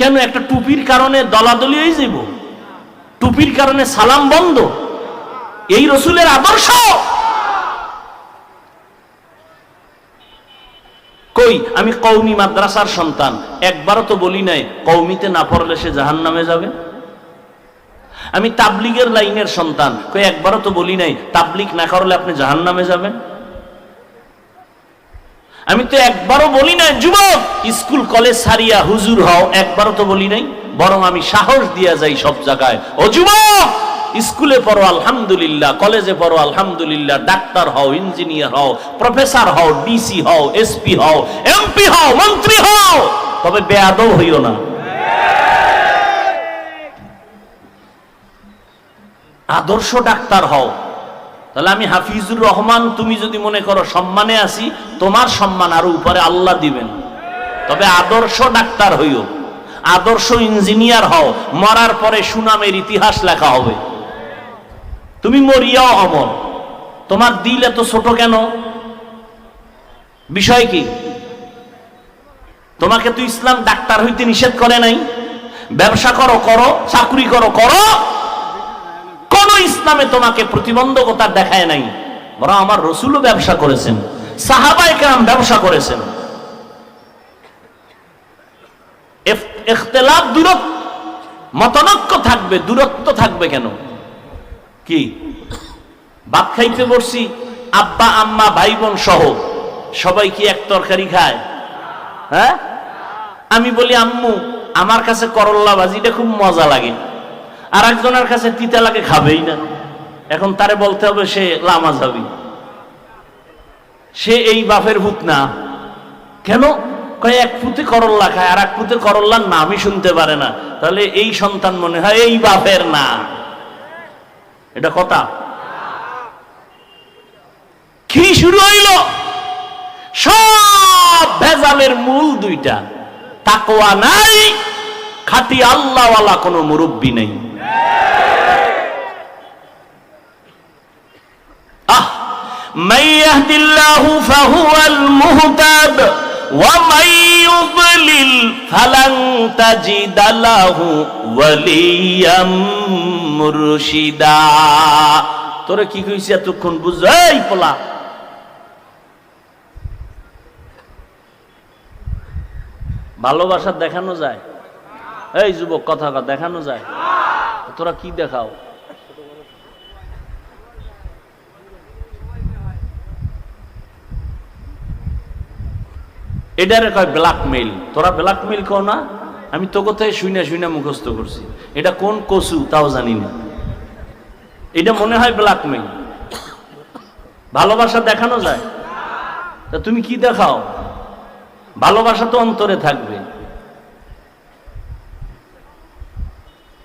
কেন একটা টুপির কারণে দলাদলি হয়ে যাব টুপির কারণে সালাম বন্ধ? এই রসুলের আদর্শ? কই, আমি কৌমি মাদ্রাসার সন্তান। একবারও তো বলি নাই কৌমিতে না পড়লে সে জাহান নামে যাবে? আমি তাবলিগের লাইনের সন্তান। কই, একবারও তো বলি নাই, তাবলিগ না করলে আপনি জাহান নামে যাবেন? আমি তো একবারও বলি না যুবক, স্কুল, কলেজ সারিয়া হুজুর হও, একবারও তো বলি নাই, বরং আমি সাহস দিয়া যাই সব জায়গায়। ও যুবক, স্কুলে পড়ো, আলহামদুলিল্লাহ, কলেজে পড়ো, আলহামদুলিল্লাহ, ডাক্তার হও, ইঞ্জিনিয়ার হও, প্রফেসর হও, ডিসি হও, এসপি হও, এমপি হও, মন্ত্রী হও, তবে বেয়াদব হইও না। আদর্শ ডাক্তার হও তাহলে আমি হাফিজুর রহমান, তুমি যদি মনে করো সম্মানে আসি তোমার সম্মান আরও উপরে আল্লাহ দিবেন। তবে আদর্শ ডাক্তার হইও, আদর্শ ইঞ্জিনিয়ার হও, মরার পরে সুনামের ইতিহাস লেখা হবে। তুমি মরিয়াও অমর, তোমার দিল এত ছোট কেন? বিষয় কি? তোমাকে তো ইসলাম ডাক্তার হইতে নিষেধ করে নাই। ব্যবসা করো করো, চাকরি করো করো। কোন ইসলামে তোমাকে প্রতিবন্ধকতা দেখায় নাই। বরং আমার রসুলও ব্যবসা করেছেন সাহাবাই কেরাম ব্যবসা করেছেন। ইখতিলাফ দূরত্ব, মতনৈক্য থাকবে, দূরত্ব থাকবে কেন? কি? ভাত খাইতে বসছি, আব্বা, আম্মা ভাই বোন সহ, সবাই কি এক তরকারি খায়? হ্যাঁ? আমি বলি, আম্মু, আমার কাছে করল্লা ভাজিটা খুব মজা লাগে। আর একজনের কাছে তিতা লাগে খাবেই না। এখন তারে বলতে হবে, সে লামা যাবি সে এই বাপের ভূত না। কেন? কয়, এক পুঁতে করল্লা খায়, আর এক পুঁতে করল্লার নামই শুনতে পারে না। তাহলে এই সন্তান মনে হয় এই বাপের না। এটা কথা? কি শুরু হইল? সব ভেজালের মূল দুইটা। তাকোয়া নাই, খাটি আল্লাহওয়ালা কোনো মুরব্বী নেই। من يهد الله فهو المهتد ومن يضلل فلن تجد له وليا مرشدا তোরে কি কইছি এতক্ষণ বুঝ এই পোলা ভালোবাসা দেখানো যায় এই যুবক কথা কথা দেখানো যায় তোরা কি দেখাও এটারে কয় ব্ল্যাকমেইল তোরা ব্ল্যাকমেইল কও না? আমি তো কোথায় শুইনা শুইনা মুখস্থ করছি। এটা কোন কসু তাও জানি না। এটা মনে হয় ব্ল্যাকমেইল ভালোবাসা দেখানো যায়? তা তুমি কি দেখাও? ভালোবাসা তো অন্তরে থাকবে।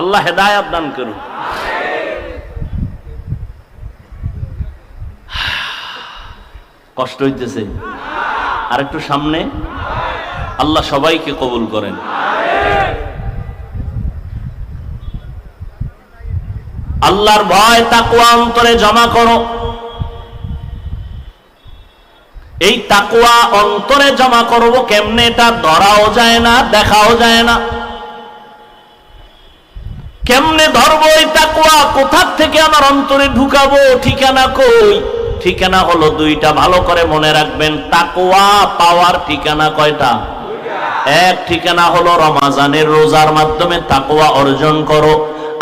আল্লাহ হেদায়াত দান করুন। কষ্ট হইতেছে। আর একটু সামনে। আল্লাহ সবাইকে কবুল করেন। আল্লাহর ভয় তাকুয়া অন্তরে জমা করো। এই তাকুয়া অন্তরে জমা করব কেমনে? এটা ধরাও যায় না, দেখাও যায় না। কেমনে ধরবো এই তাকুয়া কোথার থেকে আমার অন্তরে ঢুকাবো? ঠিকানা কই? ঠিকানা হলো দুইটা। ভালো করে মনে রাখবেন তাকুয়া পাওয়ার ঠিকানা কয়টা? এক ঠিকানা হলো রমাজানের রোজার মাধ্যমে তাকুয়া অর্জন করো।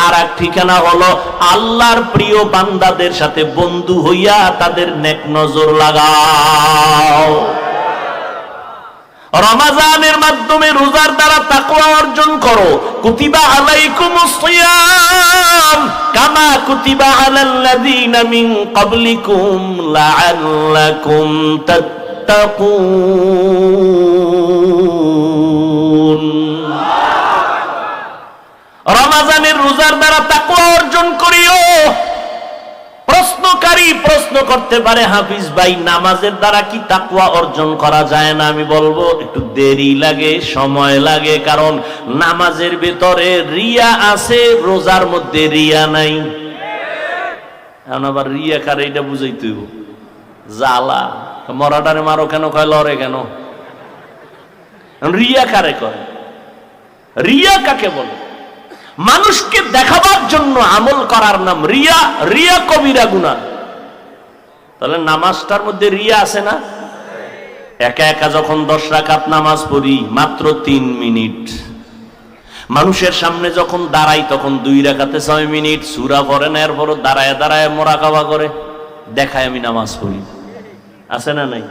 আর এক ঠিকানা হলো আল্লাহর প্রিয় বান্দাদের সাথে বন্ধু হইয়া তাদের নেক নজর লাগাও। রমাজানের মাধ্যমে রোজার দ্বারা তাকওয়া অর্জন করো। কুতিবা আলাইকুমুস সিয়াম কামা কুতিবা আলাল্লাযীনা মিন ক্বাবলিকুম লাআল্লাকুম তাত্তাকুন। রমাজানের রোজার দ্বারা তাকওয়া অর্জন করিও। প্রশ্নকারী প্রশ্ন করতে পারে, হাফিজ ভাই, নামাজের দ্বারা কি তাকুয়া অর্জন করা যায় না? আমি বলব, একটু দেরি লাগে, সময় লাগে, কারণ নামাজের ভেতরে রিয়া আছে, রোজার মধ্যে রিয়া নাই। এখন আবার রিয়া কারে এটা বুঝাইতে হইব। জ্বালা। মরাটারে মারো কেন? কয় লড়ে কেন? রিয়া কারে কয়? রিয়া কাকে বলে? মানুষকে দেখাবার জন্য আমল করার নাম রিয়া রিয়া কবিরা গুনা তাহলে নামাজটার মধ্যে রিয়া আছে না? একা একা যখন দশ রাকাত নামাজ পড়ি, মাত্র তিন মিনিট। মানুষের সামনে যখন দাঁড়াই, তখন দুই রাকাতে ছয় মিনিট, সুরা পড়ে না, এরপরও দাঁড়ায় দাঁড়ায় মোরাকাবা করে, দেখায় আমি নামাজ পড়ি। আছে না নাই?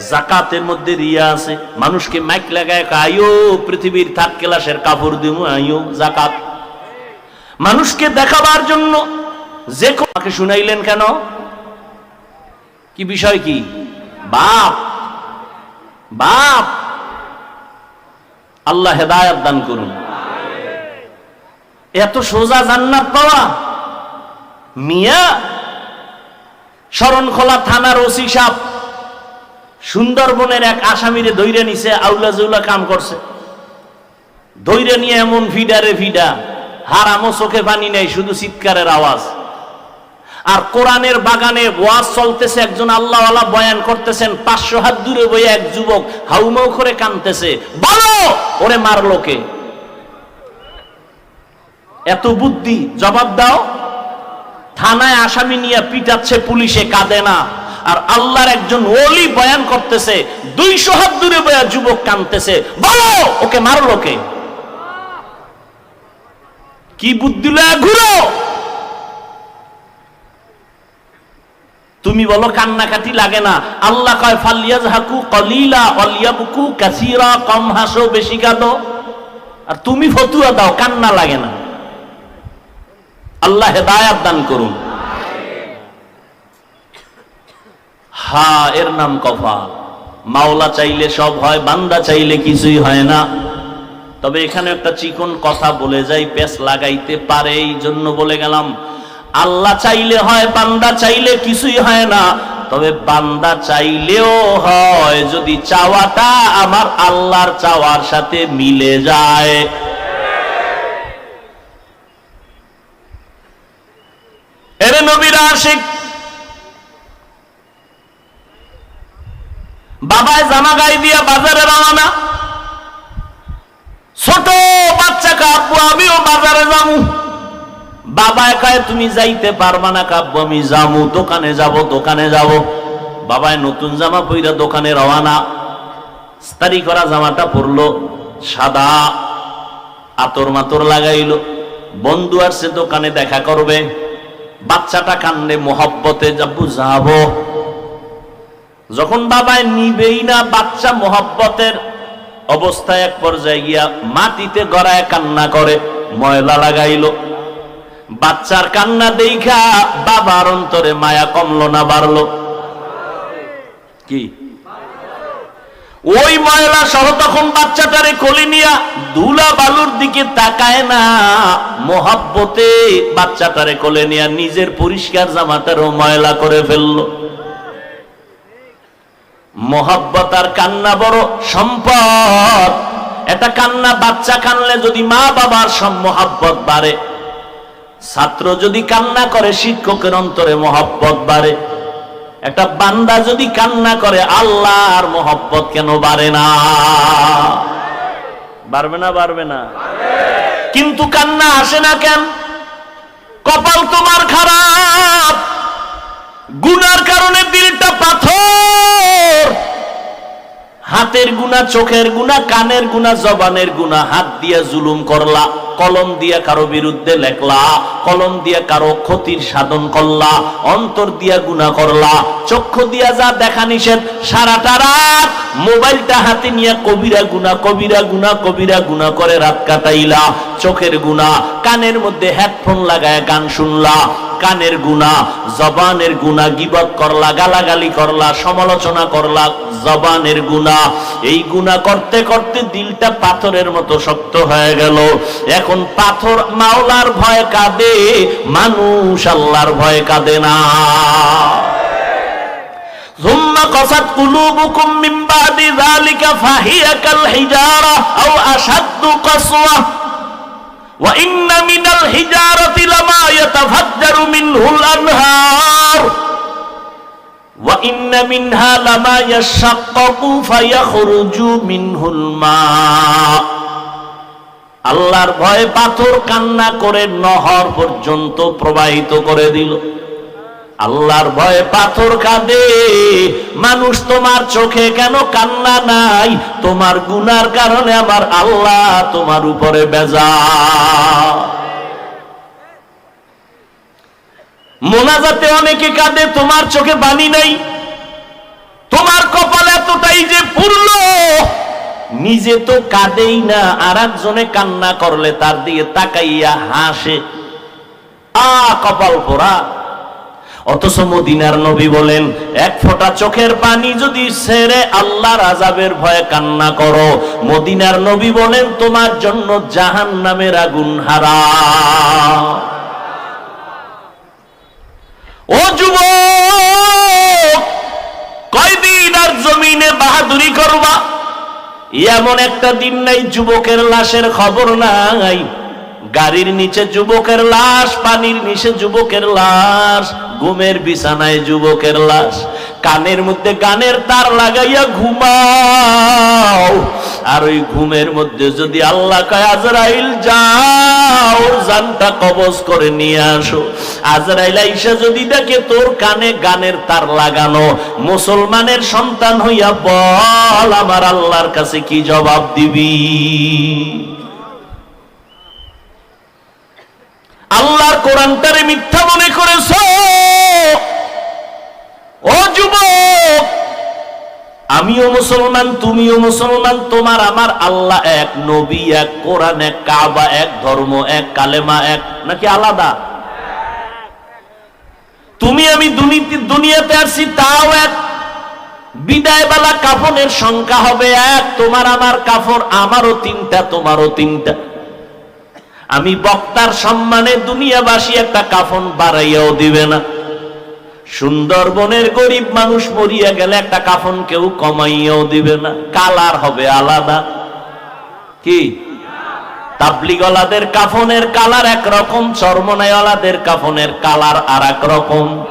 জাকাতের মধ্যে রিয়া আছে। মানুষকে মাইক লাগায় আইও পৃথিবীর থাক ক্লাসের কাপড় দিব আইও জাকাত। মানুষকে দেখাবার জন্য যে আমাকে শুনাইলেন কেন? কি বিষয় কি? বাপ বাপ। আল্লাহ হেদায়াত দান করুন। এত সোজা জান্নাত পাওয়া? মিয়া, শরণখোলা থানার ওসি সাহ সুন্দরবনের এক আসামিরে দৈরে নিছে, আউলা জৌলা কাম করছে। দৈরে নিয়ে এমন ভিডারে ভিডা, হারামো চোখে পানি নেই, শুধু চিৎকারের আওয়াজ। আর কোরআনের বাগানে ওয়াজ চলতেছে, একজন আল্লাহওয়ালা বয়ান করতেছেন, পাঁচশো হাত দূরে বইয়ে এক যুবক হাউমাউ করে কানতেছে বলো ওরে মারলো কে? এত বুদ্ধি, জবাব দাও। থানায় আসামি নিয়ে পিটাচ্ছে পুলিশে, কাঁদে না। আর আল্লাহর একজন ওলি বয়ান করতেছে, দুইশো হাত দূরে বয়া যুবক কানতেছে বলো ওকে মারলো কে কি বুদ্ধি ঘুরো। তুমি বলো, কান্নাকাটি লাগে না। আল্লাহ কয় ফালিয়াজ হাকু কলিলা অলিয়াবুকু কাসিরা, কম হাসো, বেশি কাঁদো। আর তুমি ফতুয়া দাও, কান্না লাগে না। আল্লাহ হেদায়াত দান করুন। হা, এর নাম কফা মাওলা চাইলে সব হয়, বান্দা চাইলে কিছুই হয় না। তবে এখানে একটা চিকন কথা বলে যাই পেস লাগাইতে পারে এই জন্য বলে গেলাম, আল্লাহ চাইলে হয়, বান্দা চাইলে কিছুই হয় না। তবে বান্দা চাইলেও হয়, যদি চাওয়াটা আমার আল্লাহর চাওয়ার সাথে মিলে যায় এরে নবীরা আশিক। বাবায় জামা গাই দিয়া বাজারে রওনা। ছোট বাচ্চা কাব্বু আমিও বাজারে যাব। বাবায় কয়, তুমি যাইতে পারবা না কাব্বু, আমি যাব। দোকানে যাব দোকানে যাব। বাবায় নতুন জামা পইরা দোকানে রওনা। স্তারি করা জামাটা পরলো, সাদা আতর মাতর লাগাইলো। বন্ধু আসছে, দোকানে দেখা করবে। বাচ্চাটা কান্দে, মোহব্বতে যাব যখন বাবায় নিবেই না বাচ্চা মোহব্বতের অবস্থায় এক পর্যায়ে গিয়া মাটিতে গড়ায় কান্না করে, ময়লা লাগাইল। বাচ্চার কান্না দেখা বাবার অন্তরে মায়া কমলো না বাড়লো। কি? ওই ময়লা সহ তখন বাচ্চাটারে কোলে নিয়া দুলা বালুর দিকে তাকায় না। মোহাব্বতে বাচ্চাটারে কোলে নিয়া নিজের পরিষ্কার জামাটারও ময়লা করে ফেলল। মোহাব্বত আর কান্না বড় সম্পদ। এটা কান্না বাচ্চা কানলে যদি মা বাবার সব মহাব্বত বাড়ে। ছাত্র যদি কান্না করে, শিক্ষকের অন্তরে মহাব্বত বাড়ে। একটা বান্দা যদি কান্না করে, আল্লাহর মোহব্বত কেন বাড়ে না? বাড়বে না বাড়বে না? কিন্তু কান্না আসে না কেন? কপাল তোমার খারাপ। গুনার কারণে দিলটা পাথর হাতের গুণা, চোখের গুণা, কানের গুণা, জবানের গুণা। হাত দিয়া জুলুম করলা, কলম দিয়া কারও বিরুদ্ধে লেখলা, কলম দিয়া কারও ক্ষতির সাধন করলা, অন্তর দিয়া গুণা করলা, চক্ষু দিয়া যা দেখা নিষেধ, সারাটা রাত মোবাইলটা হাতে নিয়ে কবিরা গুণা কবিরা গুণা কবিরা গুণা করে রাত কাটাইলা। চোখের গুণা, কানের মধ্যে হেডফোন লাগায় গান শুনলা। কানের গুণা জবানের গুণা গিবত করলা গালাগালি করলা সমালোচনা করলা জবানের গুণা এই গুণা করতে করতে দিলটা পাথরের মতো শক্ত হয়ে গেল এখন পাথর মাওলার ভয় কাঁদে মানুষ আল্লাহর ভয় কাঁদে না ثم قست قلوبكم من بعد ذلك فهي كالحجارة أو أشد قسوة وإن من الحجارة لما يتفجر منه الأنهار وإن منها لما يشقق فيخرج منه الماء আল্লাহর ভয়ে পাথর কান্না করে নহর পর্যন্ত প্রবাহিত করে দিল আল্লাহর ভয়ে পাথর কাঁদে। মানুষ তোমার চোখে কেন কান্না নাই? তোমার গুনার কারণে আমার আল্লাহ তোমার উপরে বেজা মোনাজাতে অনেকে কাঁদে, তোমার চোখে বাণী নাই। তোমার কপাল এতটাই যে পুরল নিজে তো কাঁদেই না। আর একজনে কান্না করলে তার দিকে তাকাইয়া হাসে, আ, কপাল পোড়া। অথচ মদিনার নবী বলেন, এক ফোঁটা চোখের পানি যদি ছেড়ে আল্লাহর আজাবের ভয়ে কান্না করো। মদিনার নবী বলেন, তোমার জন্য জাহান নামের আগুন হারা ও যুবক, কয়দিন আর জমিনে বাহাদুরি করবা? এমন একটা দিন নাই, যুবকের লাশের খবর নাই। গাড়ির নিচে যুবকের লাশ, পানির নিচে যুবকের লাশ। ঘুমের বিছানায় যুবকের লাশ। কানের মধ্যে গানের তার লাগাইয়া ঘুমাও। আর ওই ঘুমের মধ্যে যদি আল্লাহ কয়, আজরাইল যাও, জানটা কবজ করে নিয়ে আসো। আজরাইল আইসা যদি দেখে তোর কানে গানের তার লাগানো, মুসলমানের সন্তান হইয়া বল, আমার আল্লাহর কাছে কি জবাব দিবি? আল্লাহর কোরআনটারে মিথ্যা মনে করেছ? ও যুবক, আমিও মুসলমান, তুমিও মুসলমান, তোমার আমার আল্লাহ এক নবী, এক কোরআন, এক কাবা, এক ধর্ম, এক কালেমা, এক নাকি আলাদা? তুমি আমি দুনিয়াতে আসছি, তাও এক বিদায় বেলা কাফনের সংখ্যা হবে এক, তোমার আমার কাফর আমারও তিনটা, তোমারও তিনটা। আমি বক্তার সম্মানে দুনিয়াবাসী একটা কাফন বাড়াইয়াও দিবে না। সুন্দরবনের গরিব মানুষ মরিয়া গেলে একটা কাফন কেউ কমাইয়াও দিবে না। কালার হবে আলাদা। কি? তাবলিগলাদের কাফনের কালার একরকম, চর্মনায়লাদের কাফনের কালার আর এক রকম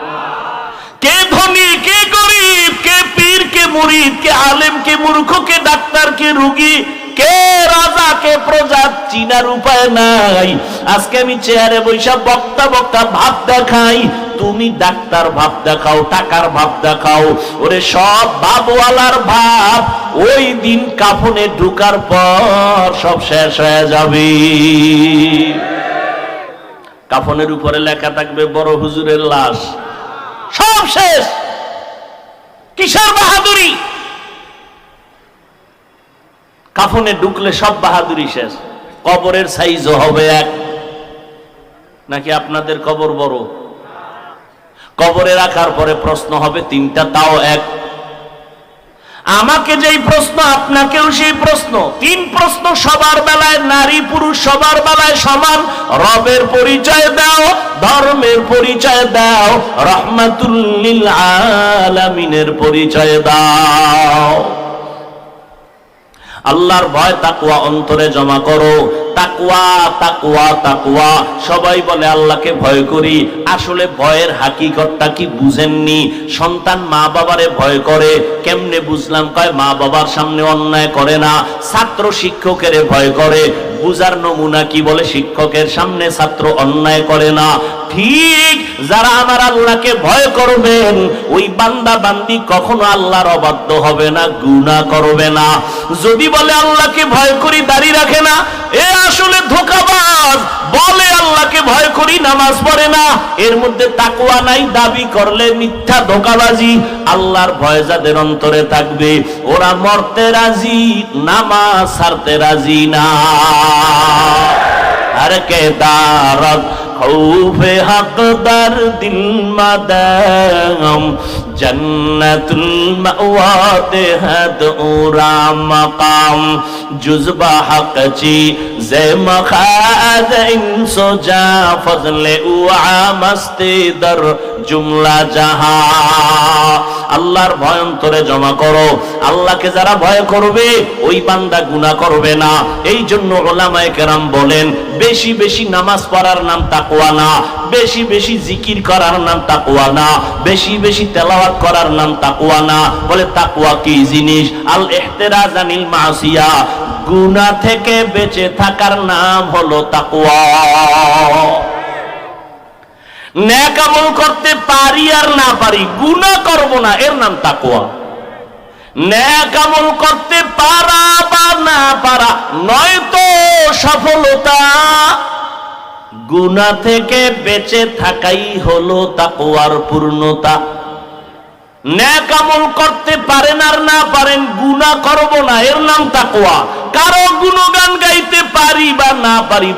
কে ধনী, কে গরিব, কে পীর, কে মুরিদ, কে আলেম, কে মূর্খ, কে ডাক্তার, কে রুগী কে রাজা কে প্রজা চিনার উপায় নাই? আজকে আমি চেয়ারে বৈশা বক্তা বক্তা ভাব দেখাই। তুমি ডাক্তার ভাব দেখাও, টাকার ভাব দেখাও। ওরে সব ভাবওয়ালার ভাব ওই দিন কাফনে ঢুকার পর সব শেষ হয়ে যাবে। কাফনের উপরে লেখা থাকবে, বড় হুজুরের লাশ। সব শেষ। কিশোর বাহাদুরি। কাফনে ঢুকলে সব বাহাদুরি শেষ। কবরের সাইজও হবে এক। নাকি আপনাদের কবর বড়? কবরে রাখার পরে প্রশ্ন হবে তিনটা, তাও এক। আমাকে যেই প্রশ্ন, আপনাকেও সেই প্রশ্ন। তিন প্রশ্ন সবার বেলায়, নারী পুরুষ সবার বেলায় সমান। রবের পরিচয় দাও, ধর্মের পরিচয় দাও, রহমাতুল্লিল আলামিনের পরিচয় দাও। আল্লাহর ভয় তাকুয়া অন্তরে জমা করো। তাকুয়া তাকুয়া তাকুয়া সবাই বলে, আল্লাহকে ভয় করি। আসলে ভয়ের হাকিকতটা কি বুঝেননি? সন্তান মা বাবারে ভয় করে। কেমনে বুঝলাম? কয় মা বাবার সামনে অন্যায় করে না। ছাত্র শিক্ষকের ভয় করে। বুজার নমুনা কি বলে? শিক্ষকের সামনে ছাত্র অন্যায় করে না। ঠিক, যারা আমার আল্লাহকে ভয় করবেন, ওই বান্দা বান্দি কখনো আল্লাহর অবাধ্য হবে না গুণা করবে না। যদি বলে আল্লাহকে ভয় করি দাড়ি রাখে না, এ আসলে ধোকাবাজ। বলে আল্লাহকে ভয় করি, নামাজ পড়ে না। এর মধ্যে তাকুয়া নাই, দাবি করলে মিথ্যা ধোকাবাজি। আল্লাহর ভয় যাদের অন্তরে থাকবে, ওরা মরতে রাজি, নামাজ ছাড়তে রাজি না। আর কে দারত খৌফে হক দর দিল মাদাম মাওয়াতে মাকাম জুজবা ফজলে দর জুমলা জাহা। আল্লাহর ভয় অন্তরে জমা করো। আল্লাহকে যারা ভয় করবে, ওই বান্দা গুনাহ করবে না। এই জন্য ওলামায়ে কেরাম বলেন, বেশি বেশি নামাজ পড়ার নাম তাকওয়া না। বেশি বেশি জিকির করার নাম তাকওয়া না। বেশি বেশি তেলাওয়াত করার নাম তাকওয়া না। বলে, তাকওয়া কি জিনিস? আল ইহতিরাজ আনিল মাসিয়া। গুনা থেকে বেঁচে থাকার নাম হলো তাকুয়া ন্যাক আমল করতে পারি আর না পারি গুনা করব না, এর নাম তাকুয়া ন্যাক আমল করতে পারা বা না পারা নয়তো সফলতা। গুনা থেকে বেঁচে থাকাই হলো তাকুয়ার পূর্ণতা। ন্যাক আমল করতে পারেন আর না পারেন গুনা করব না। এর নাম তাকোয়া কারও গুণগান গাইতে পারি বা না পারি